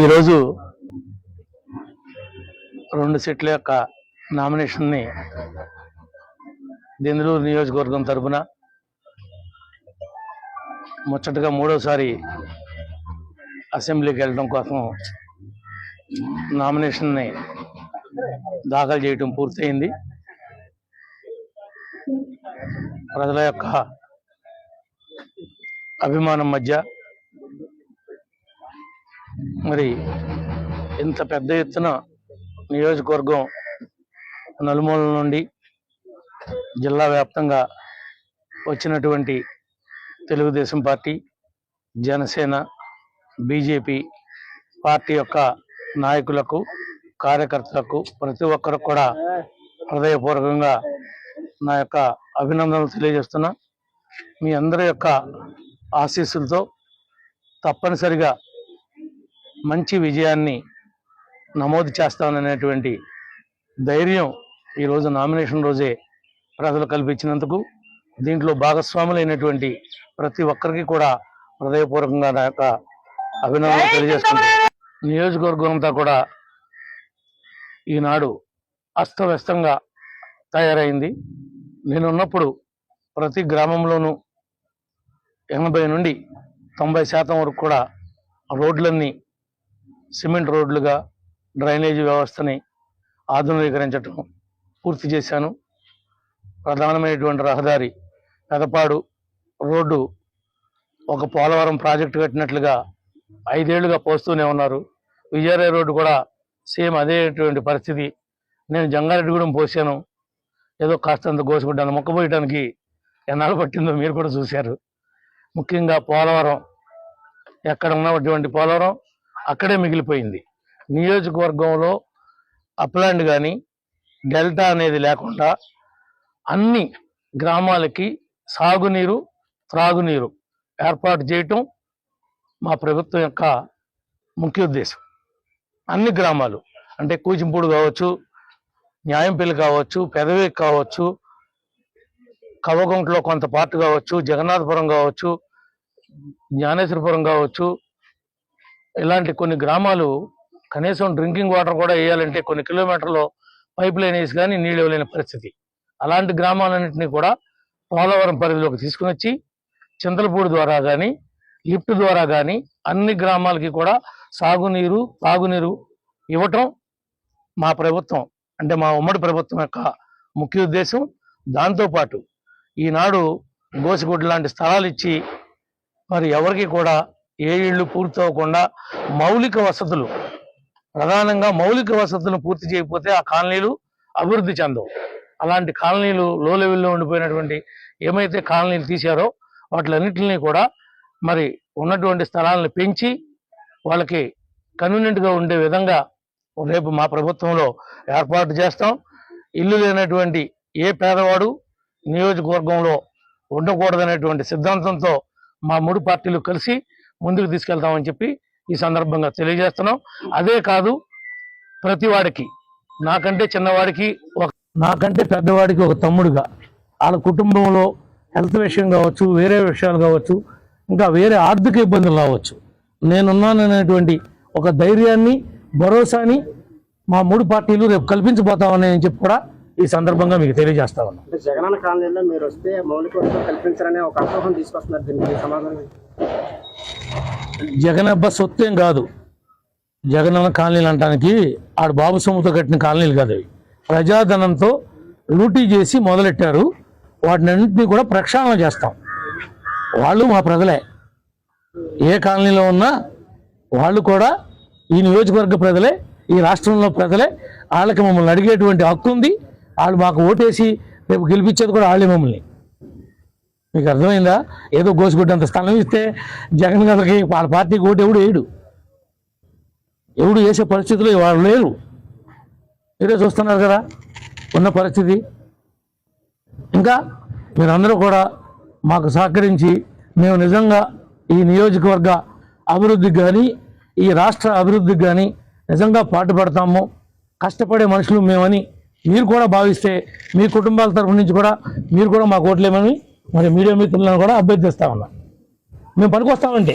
ఈరోజు రెండు సెట్ల యొక్క నామినేషన్ని దెందులూరు నియోజకవర్గం తరపున ముచ్చటగా మూడోసారి అసెంబ్లీకి వెళ్ళడం కోసం నామినేషన్ని దాఖలు చేయటం పూర్తయింది. ప్రజల యొక్క అభిమానం మధ్య మరి ఇంత పెద్ద ఎత్తున నియోజకవర్గం నలుమూలల నుండి జిల్లా వ్యాప్తంగా వచ్చినటువంటి Telugu Desam party Janasena BJP party యొక్క నాయకులకు కార్యకర్తలకు ప్రతి ఒక్కరు కూడా హృదయపూర్వకంగా నా యొక్క అభినందనలు తెలియజేస్తున్నా. మీ అందరి యొక్క ఆశీస్సులతో తప్పనిసరిగా మంచి విజయాన్ని నమోదు చేస్తాననేటువంటి ధైర్యం ఈరోజు నామినేషన్ రోజే ప్రజలు కల్పించినందుకు దీంట్లో భాగస్వాములైనటువంటి ప్రతి ఒక్కరికి కూడా హృదయపూర్వకంగా నా యొక్క అభినందనలు తెలియజేసుకుంటున్నాను నియోజకవర్గం అంతా కూడా ఈనాడు అస్తవ్యస్తంగా తయారైంది. నేనున్నప్పుడు ప్రతి గ్రామంలోనూ ఎనభై నుండి తొంభై శాతం వరకు కూడా రోడ్లన్నీ సిమెంట్ రోడ్లుగా డ్రైనేజీ వ్యవస్థని ఆధునీకరించటం పూర్తి చేశాను. ప్రధానమైనటువంటి రహదారి పెదపాడు రోడ్డు ఒక పోలవరం ప్రాజెక్టు కట్టినట్లుగా ఐదేళ్ళుగా పోస్తూనే ఉన్నారు. విజయరాయ రోడ్డు కూడా సేమ్ అదేటువంటి పరిస్థితి. నేను జంగారెడ్డిగూడెం పోసాను ఏదో కాస్తంత గోసుకుంటాను మొక్కపోయటానికి ఎన్నాళ్ళు పట్టిందో మీరు కూడా చూశారు. ముఖ్యంగా పోలవరం ఎక్కడ ఉన్నటువంటి పోలవరం? అక్కడే మిగిలిపోయింది. నియోజకవర్గంలో అప్లాండ్ కానీ డెల్టా అనేది లేకుండా అన్ని గ్రామాలకి సాగునీరు త్రాగునీరు ఏర్పాటు చేయటం మా ప్రభుత్వం యొక్క ముఖ్య ఉద్దేశం. అన్ని గ్రామాలు అంటే కూచింపూడు కావచ్చు న్యాయంపల్లి కావచ్చు పెదవి కావచ్చు కవగుంటలో కొంత పార్ట్ కావచ్చు జగన్నాథపురం కావచ్చు జ్ఞానేశ్వరపురం కావచ్చు ఇలాంటి కొన్ని గ్రామాలు కనీసం డ్రింకింగ్ వాటర్ కూడా వేయాలంటే కొన్ని కిలోమీటర్లు పైప్ లైన్ వేసి కానీ నీళ్ళు ఇవ్వలేని పరిస్థితి. అలాంటి గ్రామాలన్నింటినీ కూడా పోలవరం పరిధిలోకి తీసుకుని వచ్చి చింతలపూడి ద్వారా కానీ లిఫ్ట్ ద్వారా కానీ అన్ని గ్రామాలకి కూడా సాగునీరు తాగునీరు ఇవ్వటం మా ప్రభుత్వం అంటే మా ఉమ్మడి ప్రభుత్వం యొక్క ముఖ్య ఉద్దేశం. దాంతోపాటు ఈనాడు గోసిగుడ్డు లాంటి స్థలాలు ఇచ్చి మరి ఎవరికి కూడా ఏ ఇళ్ళు పూర్తి అవ్వకుండా మౌలిక వసతులు ప్రధానంగా మౌలిక వసతులను పూర్తి చేయకపోతే ఆ కాలనీలు అభివృద్ధి చెందవు. అలాంటి కాలనీలు లో లెవెల్లో ఉండిపోయినటువంటి ఏమైతే కాలనీలు తీశారో వాటిలన్నింటినీ కూడా మరి ఉన్నటువంటి స్థలాలను పెంచి వాళ్ళకి కన్వీనియంట్గా ఉండే విధంగా రేపు మా ప్రభుత్వంలో ఏర్పాటు చేస్తాం. ఇల్లు లేనటువంటి ఏ పేదవాడు నియోజకవర్గంలో ఉండకూడదనేటువంటి సిద్ధాంతంతో మా మూడు పార్టీలు కలిసి ముందుకు తీసుకెళ్తామని చెప్పి ఈ సందర్భంగా తెలియజేస్తున్నాం. అదే కాదు ప్రతి వాడికి నాకంటే చిన్నవాడికి ఒక నాకంటే పెద్దవాడికి ఒక తమ్ముడుగా వాళ్ళ కుటుంబంలో హెల్త్ విషయం కావచ్చు వేరే విషయాలు కావచ్చు ఇంకా వేరే ఆర్థిక ఇబ్బందులు రావచ్చు. నేనున్నాననేటువంటి ఒక ధైర్యాన్ని భరోసాని మా మూడు పార్టీలు రేపు కల్పించబోతామని చెప్పి కూడా ఈ సందర్భంగా మీకు తెలియజేస్తా ఉన్నాం. అంటే జగనన్న కాలనీలో మీరు వస్తే మౌలిక కల్పించాలనే ఒక అపోహం తీసుకొస్తున్నారు దీనికి సమాధానం? జగనబ్బ సొత్తేం కాదు. జగనన్న కాలనీలు అంటానికి ఆడు బాబు సొమ్ముతో కట్టిన కాలనీలు కాదు అవి. ప్రజాధనంతో లూటీ చేసి మొదలెట్టారు. వాటినన్నింటినీ కూడా ప్రక్షాళన చేస్తాం. వాళ్ళు మా ప్రజలే. ఏ కాలనీలో ఉన్నా వాళ్ళు కూడా ఈ నియోజకవర్గ ప్రజలే ఈ రాష్ట్రంలో ప్రజలే వాళ్ళకి మమ్మల్ని అడిగేటువంటి హక్కు ఉంది. వాళ్ళు మాకు ఓటేసి రేపు గెలిపించేది కూడా వాళ్ళే మమ్మల్ని. మీకు అర్థమైందా? ఏదో గోసుగుడ్డంత స్థలం ఇస్తే జగన్ గారికి వాళ్ళ పార్టీకి ఓటు ఎవడు వేయడు. ఎవడు వేసే పరిస్థితులు వాళ్ళు లేరు. మీరే చూస్తున్నారు కదా ఉన్న పరిస్థితి. ఇంకా మీరందరూ కూడా మాకు సహకరించి మేము నిజంగా ఈ నియోజకవర్గ అభివృద్ధికి కానీ ఈ రాష్ట్ర అభివృద్ధికి కానీ నిజంగా పాటుపడతాము. కష్టపడే మనుషులు మేమని మీరు కూడా భావిస్తే మీ కుటుంబాల తరఫు నుంచి కూడా మీరు కూడా మాకు ఓట్లేమని మరి మీడియా మిత్రులను కూడా అభ్యర్థిస్తా ఉన్నా. మేము పనికొస్తామండి.